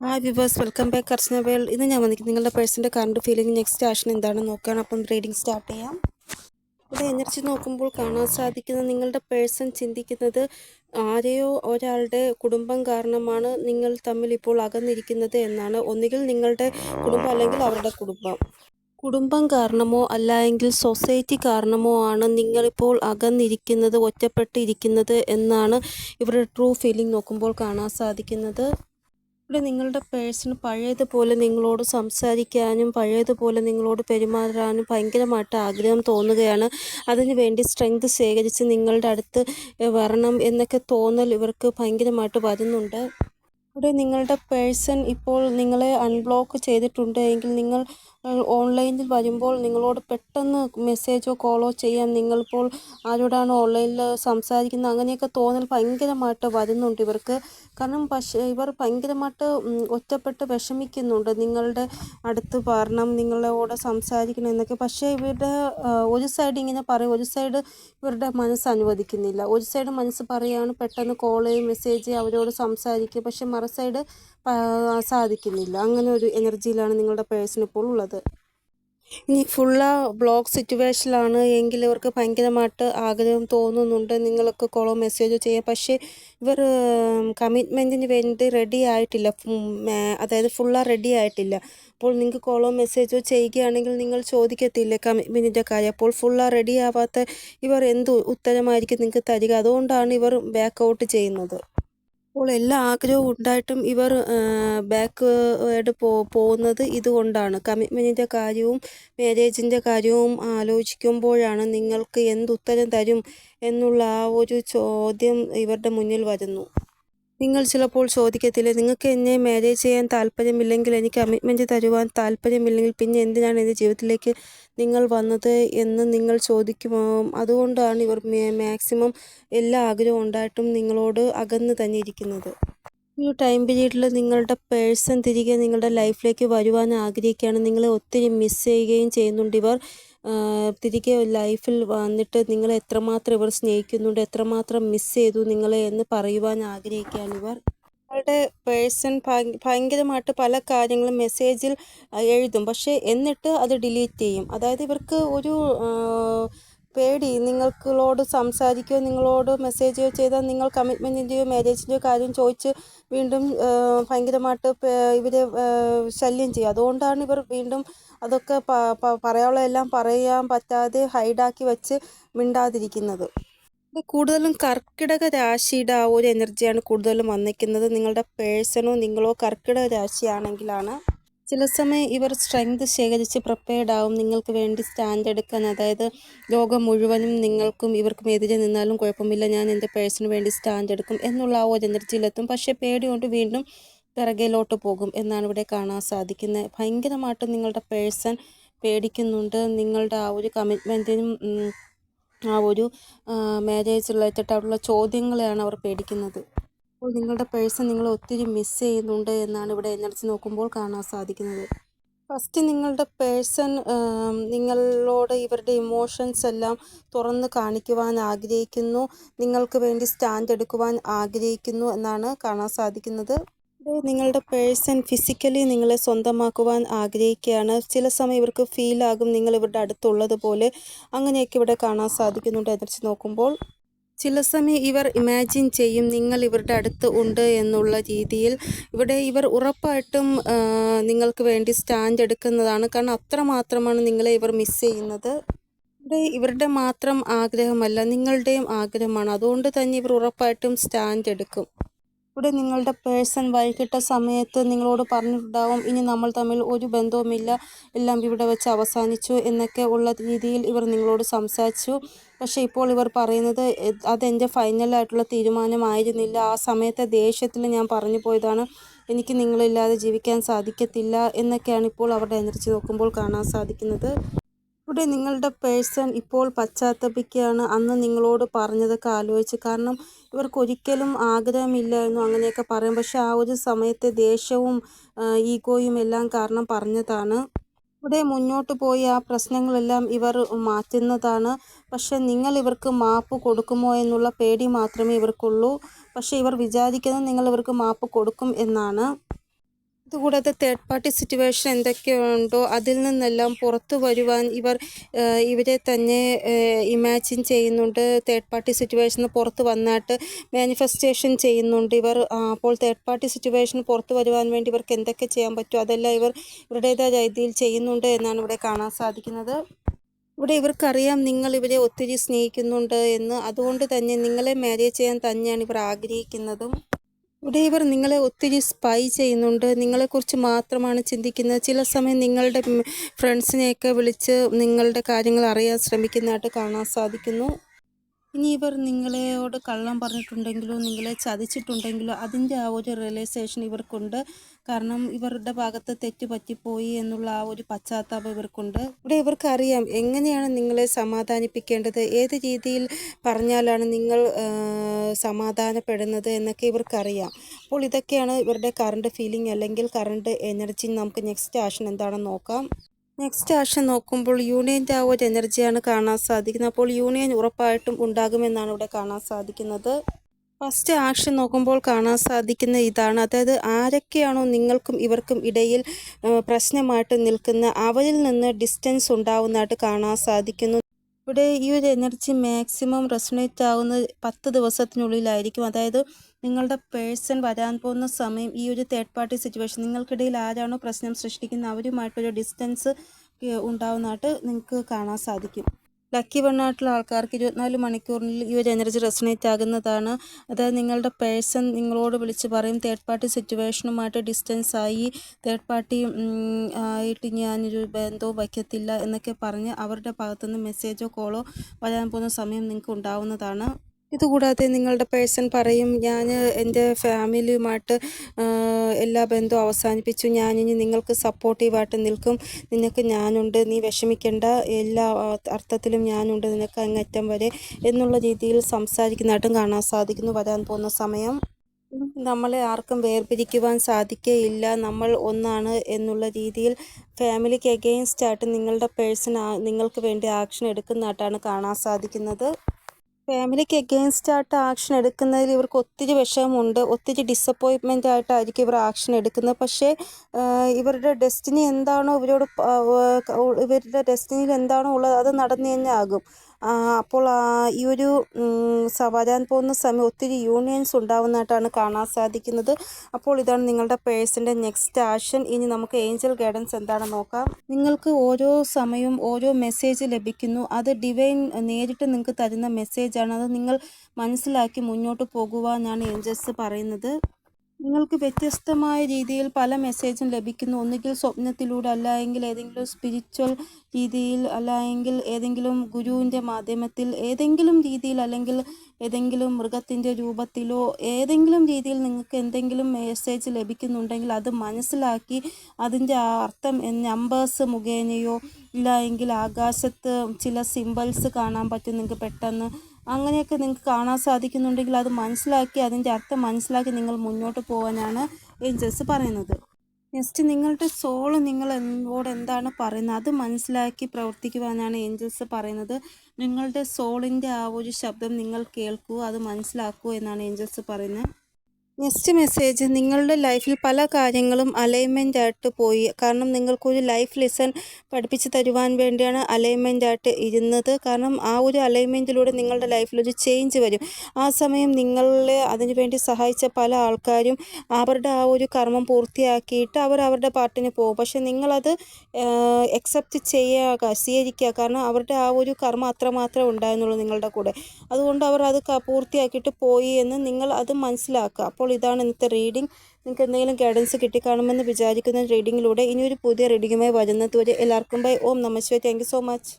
Hi viewers welcome back Archana world ഇന്ന് ഞാൻ വന്നിരിക്കുന്നത് നിങ്ങളുടെ പേഴ്സന്റെ കറണ്ട് ഫീലിംഗ് നെക്സ്റ്റ് ആക്ഷൻ എന്താണെന്ന് നോക്കുകയാണ് അപ്പം റീഡിംഗ് സ്റ്റാർട്ട് ചെയ്യാം. ഇവിടെ എനർജി നോക്കുമ്പോൾ കാണാൻ സാധിക്കുന്നത് നിങ്ങളുടെ പേഴ്സൺ ചിന്തിക്കുന്നത് ആരെയോ ഒരാളുടെ കുടുംബം കാരണമാണ് നിങ്ങൾ തമ്മിൽ ഇപ്പോൾ അകന്നിരിക്കുന്നത് എന്നാണ്. ഒന്നുകിൽ നിങ്ങളുടെ കുടുംബം അല്ലെങ്കിൽ അവരുടെ കുടുംബം. കുടുംബം കാരണമോ അല്ലെങ്കിൽ സൊസൈറ്റി കാരണമോ ആണ് നിങ്ങളിപ്പോൾ അകന്നിരിക്കുന്നത് ഒറ്റപ്പെട്ടിരിക്കുന്നത് എന്നാണ് ഇവരുടെ ട്രൂ ഫീലിംഗ് നോക്കുമ്പോൾ കാണാൻ സാധിക്കുന്നത്. ഇവിടെ നിങ്ങളുടെ പേഴ്സൺ പഴയതുപോലെ നിങ്ങളോട് സംസാരിക്കാനും പഴയതുപോലെ നിങ്ങളോട് പെരുമാറാനും ഭയങ്കരമായിട്ട് ആഗ്രഹം തോന്നുകയാണ്. അതിനു വേണ്ടി സ്ട്രെങ്ത് ശേഖരിച്ച് നിങ്ങളുടെ അടുത്ത് വരണം എന്നൊക്കെ തോന്നൽ ഇവർക്ക് ഭയങ്കരമായിട്ട് വരുന്നുണ്ട്. ഇവിടെ നിങ്ങളുടെ പേഴ്സൺ ഇപ്പോൾ നിങ്ങളെ അൺബ്ലോക്ക് ചെയ്തിട്ടുണ്ട് എങ്കിൽ നിങ്ങൾ ഓൺലൈനിൽ വരുമ്പോൾ നിങ്ങളോട് പെട്ടെന്ന് മെസ്സേജോ കോളോ ചെയ്യാൻ നിങ്ങളിപ്പോൾ ആരോടാണ് ഓൺലൈനിൽ സംസാരിക്കുന്നത് അങ്ങനെയൊക്കെ തോന്നൽ ഭയങ്കരമായിട്ട് വരുന്നുണ്ട് ഇവർക്ക്. കാരണം പക്ഷേ ഇവർ ഭയങ്കരമായിട്ട് ഒറ്റപ്പെട്ട് വിഷമിക്കുന്നുണ്ട് നിങ്ങളുടെ അടുത്ത് വരണം നിങ്ങളോട് സംസാരിക്കണം എന്നൊക്കെ. പക്ഷേ ഇവരുടെ ഒരു സൈഡ് ഇങ്ങനെ പറയും ഒരു സൈഡ് ഇവരുടെ മനസ്സ് അനുവദിക്കുന്നില്ല. ഒരു സൈഡ് മനസ്സ് പറയുകയാണ് പെട്ടെന്ന് കോൾ ചെയ്യും മെസ്സേജ് അവരോട് സംസാരിക്കുക. പക്ഷേ മറു സൈഡ് സാധിക്കുന്നില്ല. അങ്ങനെ ഒരു എനർജിയിലാണ് നിങ്ങളുടെ പേഴ്സൺ ഇപ്പോൾ ഉള്ളത്. ഇനി ഫുള്ള ബ്ലോക്ക് സിറ്റുവേഷനിലാണ് എങ്കിൽ ഇവർക്ക് ഭയങ്കരമായിട്ട് ആഗ്രഹം തോന്നുന്നുണ്ട്. നിങ്ങൾക്ക് കോളോ മെസ്സേജോ ചെയ്യാം. പക്ഷേ ഇവർ കമ്മിറ്റ്മെന്റിന് വേണ്ടി റെഡി ആയിട്ടില്ല. അതായത് ഫുള്ള റെഡി ആയിട്ടില്ല. അപ്പോൾ നിങ്ങൾക്ക് കോളോ മെസ്സേജോ ചെയ്യുകയാണെങ്കിൽ നിങ്ങൾ ചോദിക്കത്തില്ലേ കമ്മിറ്റ്മെന്റിന്റെ കാര്യം. അപ്പോൾ ഫുള്ള റെഡി ആവാത്ത ഇവർ എന്ത് ഉത്തരമായിരിക്കും നിങ്ങൾക്ക് തരിക? അതുകൊണ്ടാണ് ഇവർ ബാക്ക് ഔട്ട് ചെയ്യുന്നത്. അപ്പോൾ എല്ലാ ആഗ്രഹവും ഉണ്ടായിട്ടും ഇവർ ബാക്ക് ആയിട്ട് പോ പോകുന്നത് ഇതുകൊണ്ടാണ്. കമ്മിറ്റ്മെന്റിന്റെ കാര്യവും മാരേജിന്റെ കാര്യവും ആലോചിക്കുമ്പോഴാണ് നിങ്ങൾക്ക് എന്തുത്തരം തരും എന്നുള്ള ആ ഒരു ചോദ്യം ഇവരുടെ മുന്നിൽ വരുന്നു. നിങ്ങൾ ചിലപ്പോൾ ചോദിക്കത്തില്ലേ നിങ്ങൾക്ക് എന്നെ മാരേജ് ചെയ്യാൻ താല്പര്യമില്ലെങ്കിൽ എനിക്ക് കമ്മിറ്റ്മെന്റ് തരുവാൻ താല്പര്യമില്ലെങ്കിൽ പിന്നെ എന്തിനാണ് എന്റെ ജീവിതത്തിലേക്ക് നിങ്ങൾ വന്നത് എന്ന് നിങ്ങൾ ചോദിക്കുമോ? അതുകൊണ്ടാണ് ഇവർ മാക്സിമം എല്ലാ ആഗ്രഹവും ഉണ്ടായിട്ടും നിങ്ങളോട് അകന്ന് തന്നെ ഇരിക്കുന്നത് ഈ ടൈം പീരീഡിൽ നിങ്ങളുടെ പേഴ്സൺ തിരികെ നിങ്ങളുടെ ലൈഫിലേക്ക് വരുവാൻ ആഗ്രഹിക്കുകയാണ്. നിങ്ങളെ ഒത്തിരി മിസ് ചെയ്യുകയും ചെയ്യുന്നുണ്ട് ഇവർ. തിരികെ ലൈഫിൽ വന്നിട്ട് നിങ്ങളെ എത്രമാത്രം ഇവർ സ്നേഹിക്കുന്നുണ്ട് എത്രമാത്രം മിസ് ചെയ്തു നിങ്ങളെ എന്ന് പറയുവാൻ ആഗ്രഹിക്കുകയാണ് ഇവർ. നിങ്ങളുടെ പേഴ്സൺ ഭയങ്കരമായിട്ട് പല കാര്യങ്ങളും മെസ്സേജിൽ എഴുതും. പക്ഷേ എന്നിട്ട് അത് ഡിലീറ്റ് ചെയ്യും. അതായത് ഇവർക്ക് ഒരു പേടി. നിങ്ങൾക്കളോട് സംസാരിക്കുകയോ നിങ്ങളോട് മെസ്സേജോ ചെയ്താൽ നിങ്ങൾ കമ്മിറ്റ്മെന്റിന്റെയോ മാരേജിന്റെയോ കാര്യം ചോദിച്ച് വീണ്ടും ഭയങ്കരമായിട്ട് ഇവരെ ശല്യം ചെയ്യും അതുകൊണ്ടാണ് ഇവർ വീണ്ടും അതൊക്കെ പറയാനുള്ള എല്ലാം പറയാൻ പറ്റാതെ ഹൈഡാക്കി വെച്ച് മിണ്ടാതിരിക്കുന്നത്. കൂടുതലും കർക്കിടക രാശിയുടെ ആ ഒരു എനർജിയാണ് കൂടുതലും വന്നിരിക്കുന്നത്. നിങ്ങളുടെ പേഴ്സണോ നിങ്ങളോ കർക്കിടക രാശിയാണെങ്കിലാണ്. ചില സമയം ഇവർ സ്ട്രെങ്ത് ശേഖരിച്ച് പ്രിപ്പയർഡ് ആവും. നിങ്ങൾക്ക് വേണ്ടി സ്റ്റാൻഡ് എടുക്കാൻ. അതായത് ലോകം മുഴുവനും നിങ്ങൾക്കും ഇവർക്കും എതിരെ നിന്നാലും കുഴപ്പമില്ല. ഞാൻ എന്റെ പേഴ്സണിന് വേണ്ടി സ്റ്റാൻഡ് എടുക്കും എന്നുള്ള ആ ഒരു എനർജിയിലെത്തും. പക്ഷേ പേടികൊണ്ട് വീണ്ടും പിറകിലോട്ട് പോകും എന്നാണ് ഇവിടെ കാണാൻ സാധിക്കുന്നത്. ഭയങ്കരമായിട്ട് നിങ്ങളുടെ പേഴ്സൺ പേടിക്കുന്നുണ്ട്. നിങ്ങളുടെ ആ ഒരു കമ്മിറ്റ്മെന്റിനും ആ ഒരു മാരേജ് റിലേറ്റഡ് ആയിട്ടുള്ള ചോദ്യങ്ങളെയാണ് അവർ പേടിക്കുന്നത്. അപ്പോൾ നിങ്ങളുടെ പേഴ്സൺ നിങ്ങൾ ഒത്തിരി മിസ് ചെയ്യുന്നുണ്ട് എന്നാണ് ഇവിടെ എനർജി നോക്കുമ്പോൾ കാണാൻ സാധിക്കുന്നത്. ഫസ്റ്റ് നിങ്ങളുടെ പേഴ്സൺ നിങ്ങളോട് ഇവരുടെ ഇമോഷൻസ് എല്ലാം തുറന്ന് കാണിക്കുവാൻ ആഗ്രഹിക്കുന്നു. നിങ്ങൾക്ക് വേണ്ടി സ്റ്റാൻഡ് എടുക്കുവാൻ ആഗ്രഹിക്കുന്നു എന്നാണ് കാണാൻ സാധിക്കുന്നത്. നിങ്ങളുടെ പേഴ്സൺ ഫിസിക്കലി നിങ്ങളെ സ്വന്തമാക്കുവാൻ ആഗ്രഹിക്കുകയാണ്. ചില സമയം ഇവർക്ക് ഫീലാകും നിങ്ങൾ ഇവരുടെ അടുത്തുള്ളതുപോലെ. അങ്ങനെയൊക്കെ ഇവിടെ കാണാൻ സാധിക്കുന്നുണ്ട് എനർജി നോക്കുമ്പോൾ. ചില സമയം ഇവർ ഇമാജിൻ ചെയ്യും നിങ്ങൾ ഇവരുടെ അടുത്ത് ഉണ്ട് എന്നുള്ള രീതിയിൽ. ഇവിടെ ഇവർ ഉറപ്പായിട്ടും നിങ്ങൾക്ക് വേണ്ടി സ്റ്റാൻഡ് എടുക്കുന്നതാണ്. കാരണം അത്രമാത്രമാണ് നിങ്ങളെ ഇവർ മിസ് ചെയ്യുന്നത്. ഇവിടെ ഇവരുടെ മാത്രം ആഗ്രഹമല്ല നിങ്ങളുടെയും ആഗ്രഹമാണ്. അതുകൊണ്ട് തന്നെ ഇവർ ഉറപ്പായിട്ടും സ്റ്റാൻഡ് എടുക്കും. ഇവിടെ നിങ്ങളുടെ പേഴ്സൺ വൈകിട്ട സമയത്ത് നിങ്ങളോട് പറഞ്ഞിട്ടുണ്ടാവും ഇനി നമ്മൾ തമ്മിൽ ഒരു ബന്ധവുമില്ല എല്ലാം ഇവിടെ വെച്ച് അവസാനിച്ചു എന്നൊക്കെ ഉള്ള രീതിയിൽ ഇവർ നിങ്ങളോട് സംസാരിച്ചു. പക്ഷേ ഇപ്പോൾ ഇവർ പറയുന്നത് അതെന്റെ ഫൈനലായിട്ടുള്ള തീരുമാനമായിരുന്നില്ല. ആ സമയത്തെ ദേഷ്യത്തിൽ ഞാൻ പറഞ്ഞു പോയതാണ് എനിക്ക് നിങ്ങളില്ലാതെ ജീവിക്കാൻ സാധിക്കത്തില്ല എന്നൊക്കെയാണ് ഇപ്പോൾ അവരുടെ എനർജി നോക്കുമ്പോൾ കാണാൻ സാധിക്കുന്നത്. ഇവിടെ നിങ്ങളുടെ പേഴ്സൺ ഇപ്പോൾ പശ്ചാത്തപിക്കുകയാണ്. അന്ന് നിങ്ങളോട് പറഞ്ഞതൊക്കെ ആലോചിച്ച്. കാരണം ഇവർക്ക് ഒരിക്കലും ആഗ്രഹമില്ലായിരുന്നു അങ്ങനെയൊക്കെ പറയും. പക്ഷെ ആ ഒരു സമയത്തെ ദേഷ്യവും ഈഗോയും എല്ലാം കാരണം പറഞ്ഞതാണ്. ഇവിടെ മുന്നോട്ട് പോയി ആ പ്രശ്നങ്ങളെല്ലാം ഇവർ മാറ്റുന്നതാണ്. പക്ഷെ നിങ്ങൾ ഇവർക്ക് മാപ്പ് കൊടുക്കുമോ എന്നുള്ള പേടി മാത്രമേ ഇവർക്കുള്ളൂ. പക്ഷേ ഇവർ വിചാരിക്കുന്നത് നിങ്ങൾ ഇവർക്ക് മാപ്പ് കൊടുക്കും എന്നാണ്. ഇതുകൂടാതെ തേർഡ് പാർട്ടി സിറ്റുവേഷൻ എന്തൊക്കെയുണ്ടോ അതിൽ നിന്നെല്ലാം പുറത്തു വരുവാൻ ഇവർ ഇവരെ തന്നെ ഇമാജിൻ ചെയ്യുന്നുണ്ട്. തേർഡ് പാർട്ടി സിറ്റുവേഷൻ പുറത്ത് വന്നിട്ട് മാനിഫെസ്റ്റേഷൻ ചെയ്യുന്നുണ്ട് ഇവർ. അപ്പോൾ തേർഡ് പാർട്ടി സിറ്റുവേഷൻ പുറത്തു വരുവാൻ വേണ്ടി ഇവർക്ക് എന്തൊക്കെ ചെയ്യാൻ പറ്റുമോ അതെല്ലാം ഇവർ ഇവരുടേതായ രീതിയിൽ ചെയ്യുന്നുണ്ട് എന്നാണ് ഇവിടെ കാണാൻ സാധിക്കുന്നത്. ഇവിടെ ഇവർക്കറിയാം നിങ്ങൾ ഇവരെ ഒത്തിരി സ്നേഹിക്കുന്നുണ്ട് എന്ന്. അതുകൊണ്ട് തന്നെ നിങ്ങളെ മാരേജ് ചെയ്യാൻ തന്നെയാണ് ഇവർ ആഗ്രഹിക്കുന്നതും. ഇവിടെ ഇവർ നിങ്ങളെ ഒത്തിരി സ്പൈ ചെയ്യുന്നുണ്ട് നിങ്ങളെക്കുറിച്ച് മാത്രമാണ് ചിന്തിക്കുന്നത്. ചില സമയം നിങ്ങളുടെ ഫ്രണ്ട്സിനെയൊക്കെ വിളിച്ച് നിങ്ങളുടെ കാര്യങ്ങൾ അറിയാൻ ശ്രമിക്കുന്നതായിട്ട് കാണാൻ സാധിക്കുന്നു. ഇനി ഇവർ നിങ്ങളെയോട് കള്ളം പറഞ്ഞിട്ടുണ്ടെങ്കിലോ നിങ്ങളെ ചതിച്ചിട്ടുണ്ടെങ്കിലോ അതിന്റെ ആ ഒരു റിയലൈസേഷൻ ഇവർക്കുണ്ട്. കാരണം ഇവരുടെ ഭാഗത്ത് തെറ്റ് പറ്റിപ്പോയി എന്നുള്ള ആ ഒരു പശ്ചാത്താപം ഇവർക്കുണ്ട്. ഇവിടെ ഇവർക്കറിയാം എങ്ങനെയാണ് നിങ്ങളെ സമാധാനിപ്പിക്കേണ്ടത് ഏത് രീതിയിൽ പറഞ്ഞാലാണ് നിങ്ങൾ സമാധാനപ്പെടുന്നത് എന്നൊക്കെ ഇവർക്കറിയാം. അപ്പോൾ ഇതൊക്കെയാണ് ഇവരുടെ കറണ്ട് ഫീലിംഗ് അല്ലെങ്കിൽ കറണ്ട് എനർജി നമുക്ക് നെക്സ്റ്റ് ആക്ഷൻ എന്താണെന്ന് നോക്കാം. നെക്സ്റ്റ് ആക്ഷൻ നോക്കുമ്പോൾ യൂണിയന്റെ ആ ഒരു എനർജിയാണ് കാണാൻ സാധിക്കുന്നത്. അപ്പോൾ യൂണിയൻ ഉറപ്പായിട്ടും ഉണ്ടാകുമെന്നാണ് ഇവിടെ കാണാൻ സാധിക്കുന്നത്. ഫസ്റ്റ് ആക്ഷൻ നോക്കുമ്പോൾ കാണാൻ സാധിക്കുന്ന ഇതാണ്. അതായത് ആരൊക്കെയാണോ നിങ്ങൾക്കും ഇവർക്കും ഇടയിൽ പ്രശ്നമായിട്ട് നിൽക്കുന്ന അവരിൽ നിന്ന് ഡിസ്റ്റൻസ് ഉണ്ടാവുന്നതായിട്ട് കാണാൻ സാധിക്കുന്നു. ഇവിടെ ഈ ഒരു എനർജി മാക്സിമം റെസണേറ്റ് ആവുന്ന പത്ത് ദിവസത്തിനുള്ളിലായിരിക്കും. അതായത് നിങ്ങളുടെ പേഴ്സൺ വരാൻ പോകുന്ന സമയം ഈ ഒരു തേർഡ് പാർട്ടി സിറ്റുവേഷൻ നിങ്ങൾക്കിടയിൽ ആരാണോ പ്രശ്നം സൃഷ്ടിക്കുന്നത് അവരുമായിട്ടൊരു ഡിസ്റ്റൻസ് ഉണ്ടാവുന്നതായിട്ട് നിങ്ങൾക്ക് കാണാൻ സാധിക്കും. ലക്കി വണ്ണായിട്ടുള്ള ആൾക്കാർക്ക് ഇരുപത്തിനാല് മണിക്കൂറിനുള്ളിൽ ഈ ഒരു എനർജി റെസണേറ്റ് ആകുന്നതാണ്. അതായത് നിങ്ങളുടെ പേഴ്സൺ നിങ്ങളോട് വിളിച്ച് പറയും തേർഡ് പാർട്ടി സിറ്റുവേഷനുമായിട്ട് ഡിസ്റ്റൻസ് ആയി തേർഡ് പാർട്ടി ആയിട്ട് ഞാനൊരു ബന്ധവും വയ്ക്കത്തില്ല എന്നൊക്കെ പറഞ്ഞ് അവരുടെ ഭാഗത്തുനിന്ന് മെസ്സേജോ കോളോ വരാൻ പോകുന്ന സമയം നിങ്ങൾക്ക് ഉണ്ടാവുന്നതാണ്. ഇതുകൂടാതെ നിങ്ങളുടെ പേഴ്സൺ പറയും ഞാൻ എന്റെ ഫാമിലിയുമായിട്ട് എല്ലാ ബന്ധവും അവസാനിപ്പിച്ചു. ഞാനിനി നിങ്ങൾക്ക് സപ്പോർട്ടീവായിട്ട് നിൽക്കും. നിനക്ക് ഞാനുണ്ട്. നീ വിഷമിക്കേണ്ട. എല്ലാ അർത്ഥത്തിലും ഞാനുണ്ട്. നിനക്ക് അങ്ങറ്റം വരെ എന്നുള്ള രീതിയിൽ സംസാരിക്കുന്നതായിട്ടും കാണാൻ സാധിക്കുന്നു. വരാൻ പോകുന്ന സമയം. നമ്മളെ ആർക്കും വേർപിരിക്കുവാൻ സാധിക്കുകയില്ല നമ്മൾ ഒന്നാണ് എന്നുള്ള രീതിയിൽ ഫാമിലിക്ക് എഗെയിൻസ്റ്റ് ആയിട്ട് നിങ്ങളുടെ പേഴ്സൺ നിങ്ങൾക്ക് വേണ്ടി ആക്ഷൻ എടുക്കുന്നതായിട്ടാണ് കാണാൻ സാധിക്കുന്നത്. ഫാമിലിക്ക് എഗെയിൻസ്റ്റ് ആയിട്ട് ആക്ഷൻ എടുക്കുന്നതിൽ ഇവർക്ക് ഒത്തിരി വിഷമമുണ്ട്. ഒത്തിരി ഡിസപ്പോയിൻമെന്റ് ആയിട്ടായിരിക്കും ഇവർ ആക്ഷൻ എടുക്കുന്നത്. പക്ഷേ ഇവരുടെ ഡെസ്റ്റിനി എന്താണോ ഇവരോട് ഇവരുടെ ഡെസ്റ്റിനിയിൽ എന്താണോ ഉള്ളത് അത് നടന്നു തന്നെ ആകും. അപ്പോൾ ഈ ഒരു വരാൻ പോകുന്ന സമയം ഒത്തിരി യൂണിയൻസ് ഉണ്ടാവുന്നതായിട്ടാണ് കാണാൻ സാധിക്കുന്നത്. അപ്പോൾ ഇതാണ് നിങ്ങളുടെ പേഴ്സിന്റെ നെക്സ്റ്റ് ആക്ഷൻ ഇനി നമുക്ക് ഏഞ്ചൽ ഗൈഡൻസ് എന്താണെന്ന് നോക്കാം. നിങ്ങൾക്ക് ഓരോ സമയവും ഓരോ മെസ്സേജ് ലഭിക്കുന്നു. അത് ഡിവൈൻ നേരിട്ട് നിങ്ങൾക്ക് തരുന്ന മെസ്സേജാണ് അത് നിങ്ങൾ മനസ്സിലാക്കി മുന്നോട്ട് പോകുവാനാണ് ഏഞ്ചൽസ് പറയുന്നത്. നിങ്ങൾക്ക് വ്യത്യസ്തമായ രീതിയിൽ പല മെസ്സേജും ലഭിക്കുന്നു. ഒന്നുകിൽ സ്വപ്നത്തിലൂടെ അല്ല എങ്കിൽ ഏതെങ്കിലും സ്പിരിച്വൽ രീതിയിൽ അല്ല എങ്കിൽ ഏതെങ്കിലും ഗുരുവിന്റെ മാധ്യമത്തിൽ ഏതെങ്കിലും രീതിയിൽ അല്ലെങ്കിൽ ഏതെങ്കിലും മൃഗത്തിന്റെ രൂപത്തിലോ ഏതെങ്കിലും രീതിയിൽ നിങ്ങൾക്ക് എന്തെങ്കിലും മെസ്സേജ് ലഭിക്കുന്നുണ്ടെങ്കിൽ അത് മനസ്സിലാക്കി അതിന്റെ അർത്ഥം നമ്പേഴ്സ് മുഖേനയോ ഇല്ല എങ്കിൽ ആകാശത്ത് ചില സിമ്പിൾസ് കാണാൻ പറ്റും നിങ്ങൾക്ക് പെട്ടെന്ന്. അങ്ങനെയൊക്കെ നിങ്ങൾക്ക് കാണാൻ സാധിക്കുന്നുണ്ടെങ്കിൽ അത് മനസ്സിലാക്കി അതിന്റെ അർത്ഥം മനസ്സിലാക്കി നിങ്ങൾ മുന്നോട്ട് പോകാനാണ് ഏഞ്ചൽസ് പറയുന്നത്. നെക്സ്റ്റ് നിങ്ങളുടെ സോൾ നിങ്ങൾ എന്നോട് എന്താണ് പറയുന്നത്? അത് മനസ്സിലാക്കി പ്രവർത്തിക്കുവാനാണ് ഏഞ്ചൽസ് പറയുന്നത്. നിങ്ങളുടെ സോളിന്റെ ആ ഒരു ശബ്ദം നിങ്ങൾ കേൾക്കൂ അത് മനസ്സിലാക്കൂ എന്നാണ് ഏഞ്ചൽസ് പറയുന്നത്. നെക്സ്റ്റ് മെസ്സേജ് നിങ്ങളുടെ ലൈഫിൽ പല കാര്യങ്ങളും അലൈൻമെന്റ് ആയിട്ട് പോയി. കാരണം നിങ്ങൾക്കൊരു ലൈഫ് ലെസൺ പഠിപ്പിച്ച് തരുവാൻ വേണ്ടിയാണ് അലൈൻമെന്റ് ആയിട്ട് ഇരുന്നത്. കാരണം ആ ഒരു അലൈൻമെന്റിലൂടെ നിങ്ങളുടെ ലൈഫിൽ ഒരു ചേഞ്ച് വരും. ആ സമയം നിങ്ങളെ അതിനുവേണ്ടി സഹായിച്ച പല ആൾക്കാരും അവരുടെ ആ ഒരു കർമ്മം പൂർത്തിയാക്കിയിട്ട് അവർ അവരുടെ പാട്ടിന് പോകും. പക്ഷെ നിങ്ങളത് എക്സെപ്റ്റ് ചെയ്യുക സ്വീകരിക്കുക. കാരണം അവരുടെ ആ ഒരു കർമ്മം അത്രമാത്രമേ ഉണ്ടായിരുന്നുള്ളൂ നിങ്ങളുടെ കൂടെ. അതുകൊണ്ട് അവർ അത് പൂർത്തിയാക്കിയിട്ട് പോയി എന്ന് നിങ്ങൾ അത് മനസ്സിലാക്കുക. ഇതാണ് ഇന്നത്തെ റീഡിംഗ് നിങ്ങൾക്ക് എന്തെങ്കിലും ഗൈഡൻസ് കിട്ടിക്കാണുമെന്ന് വിചാരിക്കുന്ന റീഡിങ്ങിലൂടെ ഇനിയൊരു പുതിയ റീഡിങ്ങുമായി വരുന്നത് വരെ എല്ലാവർക്കും ബൈ ഓം നമസ്വേ താങ്ക് സോ മച്ച്